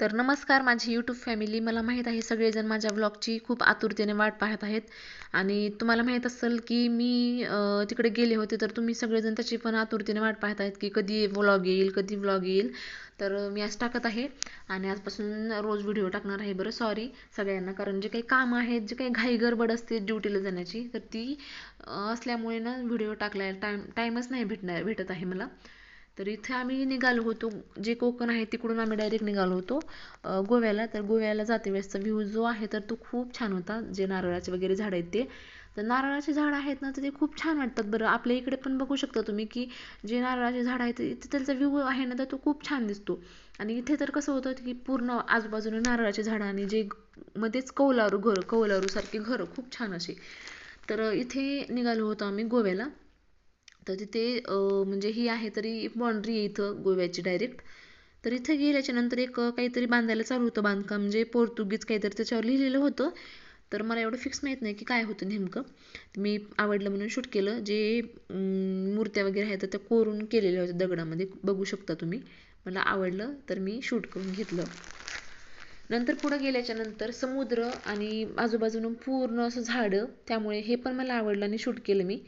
तर नमस्कार माझी यूट्यूब फॅमिली मला माहीत आहे सगळेजण माझ्या व्लॉगची खूप आतुरतेने वाट पाहत आहेत. आणि तुम्हाला माहीत असेल की मी तिकडे गेले होते तर तुम्ही सगळेजण त्याची पण आतुरतेने वाट पाहत आहेत की कधी व्लॉग येईल कधी व्लॉग येईल. तर मी आज टाकत आहे. आणि आजपासून रोज व्हिडिओ टाकणार आहे बरं सॉरी सगळ्यांना. कारण जे काही काम आहेत जे काही घाई गडबड असते ड्युटीला जाण्याची तर ती असल्यामुळे ना व्हिडिओ टाकलाय टाईम टाईमच नाही भेटणार भेटत आहे मला. तर इथे आम्ही निघालो होतो जे कोकण आहे तिकडून आम्ही डायरेक्ट निघालो होतो गोव्याला. तर गोव्याला जाते वेळेसचा व्ह्यू जो आहे तर तो खूप छान होता जे नारळाचे वगैरे झाड आहेत ते. तर नारळाचे झाड आहेत ना तर ते खूप छान वाटतात बरं. आपल्या इकडे पण बघू शकता तुम्ही की जे नारळाचे झाड आहेत इथे त्यांचा व्ह्यू आहे ना तर तो खूप छान दिसतो. आणि इथे तर कसं होतं की पूर्ण आजूबाजूने नारळाचे झाडं आणि जे मध्येच कौलारू घरं कौलारूसारखी घरं खूप छान असे. तर इथे निघालो होतो आम्ही गोव्याला. तर तिथे म्हणजे ही आहे तरी बाँड्री आहे इथं गोव्याची डायरेक्ट. तर इथं गेल्याच्यानंतर एक काहीतरी बांधायला चालू होतं बांधकाम म्हणजे पोर्तुगीज काहीतरी त्याच्यावर लिहिलेलं होतं. तर मला एवढं फिक्स माहीत नाही की काय होतं नेमकं. मी आवडलं म्हणून शूट केलं. जे मूर्त्या वगैरे आहेत त्या कोरून केलेल्या होत्या दगडामध्ये. बघू शकता तुम्ही. मला आवडलं तर मी शूट करून घेतलं. नंतर पुढं गेल्याच्यानंतर समुद्र आणि आजूबाजूनं पूर्ण असं झाडं त्यामुळे हे पण मला आवडलं आणि शूट केलं मी.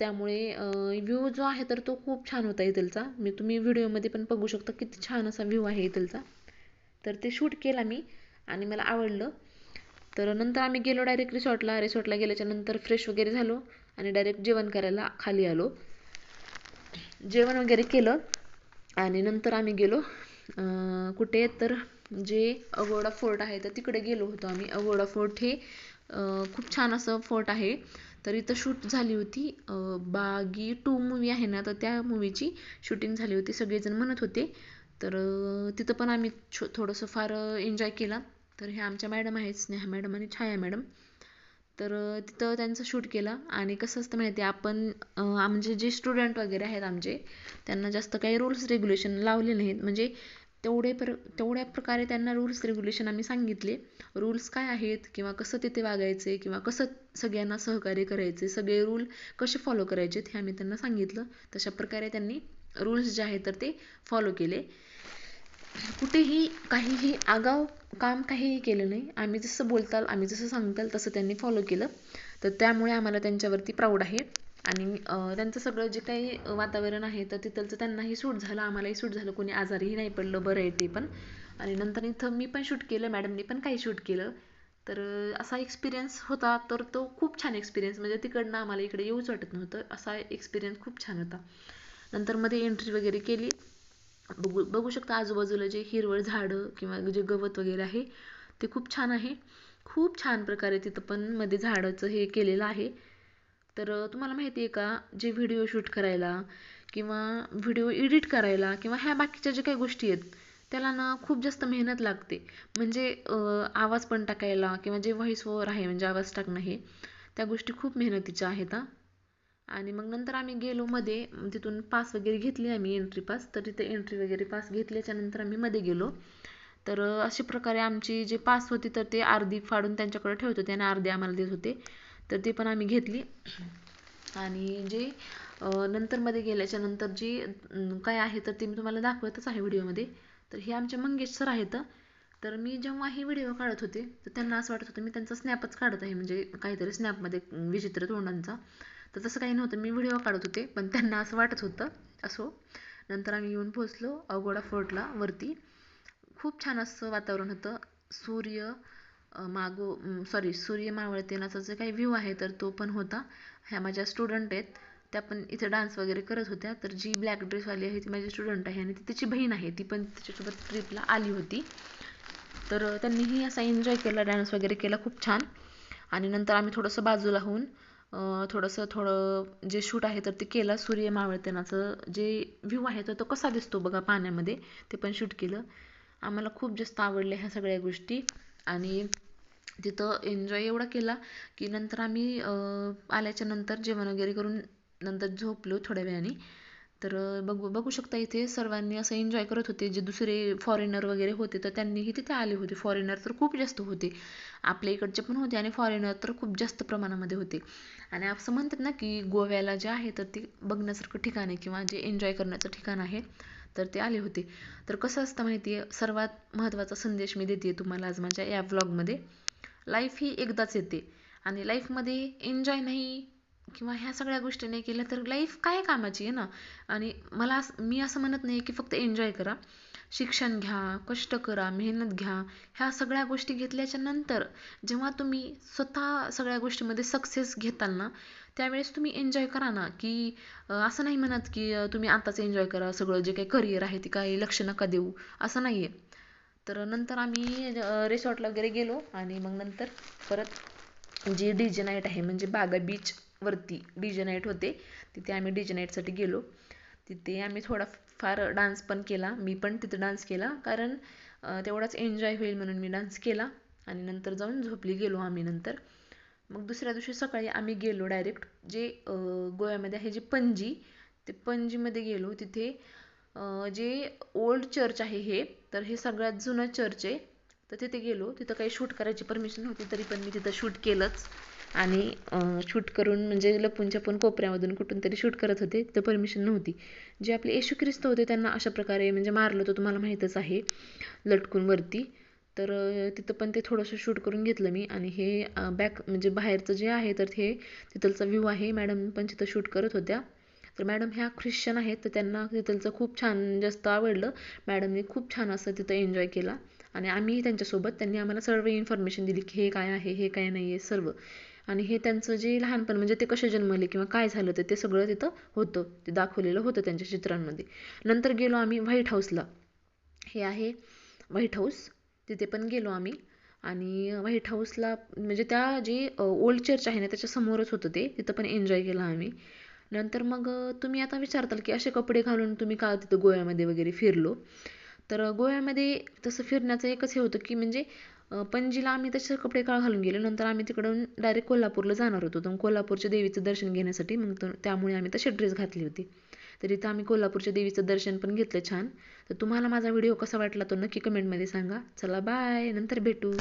त्यामुळे व्ह्यू जो आहे तर तो खूप छान होता इथलचा. मी तुम्ही व्हिडिओमध्ये पण बघू शकता किती छान असा व्ह्यू आहे इथलचा. तर ते शूट केला मी आणि मला आवडलं. तर नंतर आम्ही गेलो डायरेक्ट रिसॉर्टला रिसॉर्टला गेल्याच्यानंतर फ्रेश वगैरे झालो आणि डायरेक्ट जेवण करायला खाली आलो. जेवण वगैरे केलं आणि नंतर आम्ही गेलो. कुठे तर जे अगोडा फोर्ट आहे तर तिकडे गेलो होतो आम्ही. अगोडा फोर्ट हे खूप छान असं फोर्ट आहे. तर इथं शूट झाली होती बागी टू मूवी आहे ना तर त्या मूवीची शूटिंग झाली होती. सगळेजण म्हणत होते. तर तिथं पण आम्ही छो थोडंसं फार एन्जॉय केला. तर ह्या आमच्या मॅडम आहेत स्नेहा मॅडम आणि छाया मॅडम तर तिथं त्यांचं शूट केलं. आणि कसं असतं माहिती आहे आपण म्हणजे जे स्टुडंट वगैरे आहेत आमचे त्यांना जास्त काही रूल्स रेग्युलेशन लावले नाहीत. म्हणजे तेवढे प्र तेवढ्या प्रकारे त्यांना रूल्स रेग्युलेशन आम्ही सांगितले. रूल्स काय आहेत किंवा कसं तिथे वागायचे किंवा कसं सगळ्यांना सहकार्य करायचे सगळे रूल कसे फॉलो करायचे हे आम्ही त्यांना सांगितलं. तशा प्रकारे त्यांनी रूल्स जे आहेत तर ते फॉलो केले. कुठेही काहीही आगाव काम काहीही केलं नाही. आम्ही जसं बोलताल आम्ही जसं सांगताल तसं त्यांनी फॉलो केलं. तर त्यामुळे आम्हाला त्यांच्यावरती प्राऊड आहे. आणि त्यांचं सगळं जे काही वातावरण आहे तर तिथलचं त्यांनाही सूट झालं आम्हालाही सूट झालं. कोणी आजारीही नाही पडलं बरं आहे ते पण. आणि नंतर इथं मी पण शूट केलं मॅडमनी पण काही शूट केलं. तर असा एक्सपिरियन्स होता तर तो खूप छान एक्सपिरियन्स म्हणजे तिकडनं आम्हाला इकडे येऊच वाटत नव्हतं. असा एक्सपिरियन्स खूप छान होता. नंतर मध्ये एंट्री वगैरे केली. बघू बघू शकता आजूबाजूला जे हिरवळ झाडं किंवा जे गवत वगैरे आहे ते खूप छान आहे. खूप छान प्रकारे तिथं पण मध्ये झाडाचं हे केलेलं आहे. तर तुम्हाला माहिती आहे का जे व्हिडिओ शूट करायला किंवा व्हिडिओ एडिट करायला किंवा ह्या बाकीच्या ज्या काही गोष्टी आहेत त्याला ना खूप जास्त मेहनत लागते. म्हणजे आवाज पण टाकायला किंवा जे व्हॉइस ओवर आहे म्हणजे आवाज टाकणं हे त्या गोष्टी खूप मेहनतीच्या आहेत आणि मग नंतर आम्ही गेलो मध्ये तिथून पास वगैरे घेतली आम्ही एंट्री पास तर तिथे एंट्री वगैरे पास घेतल्याच्या नंतर आम्ही मध्ये गेलो. तर अशा प्रकारे आमची जे पास होती तर ते अर्धी फाडून त्यांच्याकडे ठेवत होते आणि अर्धी आम्हाला देत होते. तर ती पण आम्ही घेतली. आणि जे नंतरमध्ये गेल्याच्यानंतर जी काय आहे तर ते मी तुम्हाला दाखवतच आहे व्हिडिओमध्ये. तर हे आमचे मंगेश सर आहेत. तर मी जेव्हा हे व्हिडिओ काढत होते तर त्यांना असं वाटत होतं मी त्यांचा स्नॅपच काढत आहे. म्हणजे काहीतरी स्नॅपमध्ये विचित्र तोंडांचा. तर तसं काही नव्हतं. मी व्हिडिओ काढत होते पण त्यांना असं वाटत होतं असो. नंतर आम्ही येऊन पोहोचलो अगोडा फोर्टला वरती. खूप छान असं वातावरण होतं. सूर्य मागो सॉरी सूर्य मावळतेनाचा जे काही व्ह्यू आहे तर तो पण होता. ह्या माझ्या स्टुडंट आहेत. त्या पण इथे डान्स वगैरे करत होत्या. तर जी ब्लॅक ड्रेसवाली आहे ती माझी स्टुडंट आहे. आणि ती तिची बहीण आहे. ती पण तिच्यासोबत ट्रिपला आली होती. तर त्यांनीही असा एन्जॉय केला. डान्स वगैरे केला खूप छान. आणि नंतर आम्ही थोडंसं बाजूला होऊन थोडंसं थोडं जे शूट आहे तर ते केलं. सूर्य मावळतेनाचं जे व्ह्यू आहे तर तो कसा दिसतो बघा पाण्यामध्ये ते पण शूट केलं. आम्हाला खूप जास्त आवडले ह्या सगळ्या गोष्टी. आणि तिथं एन्जॉय एवढा केला की नंतर आम्ही आल्याच्यानंतर जेवण वगैरे करून नंतर झोपलो थोड्या वेळाने. तर बघू बघू शकता इथे सर्वांनी असं एन्जॉय करत होते. जे दुसरे फॉरेनर वगैरे होते तर त्यांनीही तिथे आले होते. फॉरेनर तर खूप जास्त होते. आपल्या इकडचे पण होते आणि फॉरेनर तर खूप जास्त प्रमाणामध्ये होते. आणि असं म्हणतात ना की गोव्याला जे आहे तर ते बघण्यासारखं ठिकाण आहे किंवा जे एन्जॉय करण्याचं ठिकाण आहे. तर ते आले होते. तर कसं असतं माहिती आहे सर्वात महत्त्वाचा संदेश मी देते तुम्हाला आज माझ्या या व्लॉगमध्ये लाईफ ही एकदाच येते. आणि लाईफमध्ये एन्जॉय नाही किंवा ह्या सगळ्या गोष्टी नाही केल्या तर लाईफ काय कामाची आहे ना? आणि मला असं मी असं म्हणत नाही की फक्त एन्जॉय करा. शिक्षण घ्या कष्ट करा मेहनत घ्या. ह्या सगळ्या गोष्टी घेतल्याच्या नंतर जेव्हा तुम्ही स्वतः सगळ्या गोष्टीमध्ये सक्सेस घेताल ना त्यावेळेस तुम्ही एन्जॉय करा ना की असं नाही म्हणत की तुम्ही आताच एन्जॉय करा सगळं जे काही करिअर आहे ते काही लक्ष नका देऊ असं नाही आहे तर नंतर आम्ही रिसॉर्टला वगैरे गेलो आणि मग नंतर परत जी डी जे नाईट आहे म्हणजे बागा बीचवरती डी जे नाईट होते तिथे आम्ही डी जे नाईटसाठी गेलो. तिथे आम्ही थोडा फार डान्स पण केला मी पण तिथे डान्स केला कारण तेवढाच एन्जॉय होईल म्हणून मी डान्स केला आणि नंतर जाऊन झोपली गेलो आम्ही नंतर. मग दुसऱ्या दिवशी सकाळी आम्ही गेलो डायरेक्ट जे गोव्यामध्ये आहे जे पणजी ते पणजीमध्ये गेलो. तिथे जे ओल्ड चर्च आहे हे तर हे सगळ्यात जुनं चर्च आहे. तर तिथे गेलो. तिथं काही शूट करायची परमिशन नव्हती तरी पण मी तिथं शूट केलंच. आणि शूट करून म्हणजे लपून छपून कोपऱ्यामधून कुठून तरी शूट करत होते. तिथं परमिशन नव्हती. जे आपले येशू ख्रिस्त होते त्यांना अशा प्रकारे म्हणजे मारलं तर तुम्हाला माहीतच आहे लटकून वरती. तर तिथं पण ते थोडंसं शूट करून घेतलं मी आणि हे बॅक म्हणजे बाहेरचं जे आहे तर हे तिथलचा व्ह्यू आहे. मॅडम पण तिथं शूट करत होत्या. तर मॅडम ह्या ख्रिश्चन आहेत तर त्यांना तिथलचं खूप छान जास्त आवडलं. मॅडमने खूप छान असं तिथं एन्जॉय केला आणि आम्ही त्यांच्यासोबत त्यांनी आम्हाला सर्व इन्फॉर्मेशन दिली की हे काय आहे हे काय नाही आहे सर्व. आणि हे त्यांचं जे लहानपण म्हणजे ते कसे जन्मले किंवा काय झालं तर ते सगळं तिथं होतं. ते दाखवलेलं होतं त्यांच्या चित्रांमध्ये. नंतर गेलो आम्ही व्हाईट हाऊसला. हे आहे व्हाईट हाऊस. तिथे पण गेलो आम्ही. आणि व्हाईट हाऊसला म्हणजे त्या जे ओल्ड चर्च आहे ना त्याच्यासमोरच होतं ते. तिथं पण एन्जॉय केला आम्ही. नंतर मग तुम्ही आता विचारताल की असे कपडे घालून तुम्ही का तिथं गोव्यामध्ये वगैरे फिरलो? तर गोव्यामध्ये तसं फिरण्याचं एकच हे होतं की म्हणजे पणजीला आम्ही तसे कपडे काळ घालून गेलो? नंतर आम्ही तिकडून डायरेक्ट कोल्हापूरला जाणार होतो. तर कोल्हापूरच्या देवीचं दर्शन घेण्यासाठी मग त्यामुळे आम्ही तसे ड्रेस घातले होते. तर इथं आम्ही कोल्हापूरच्या देवीचं दर्शन पण घेतलं छान. तर तुम्हाला माझा व्हिडिओ कसा वाटला तो नक्की कमेंटमध्ये सांगा. चला बाय नंतर भेटू.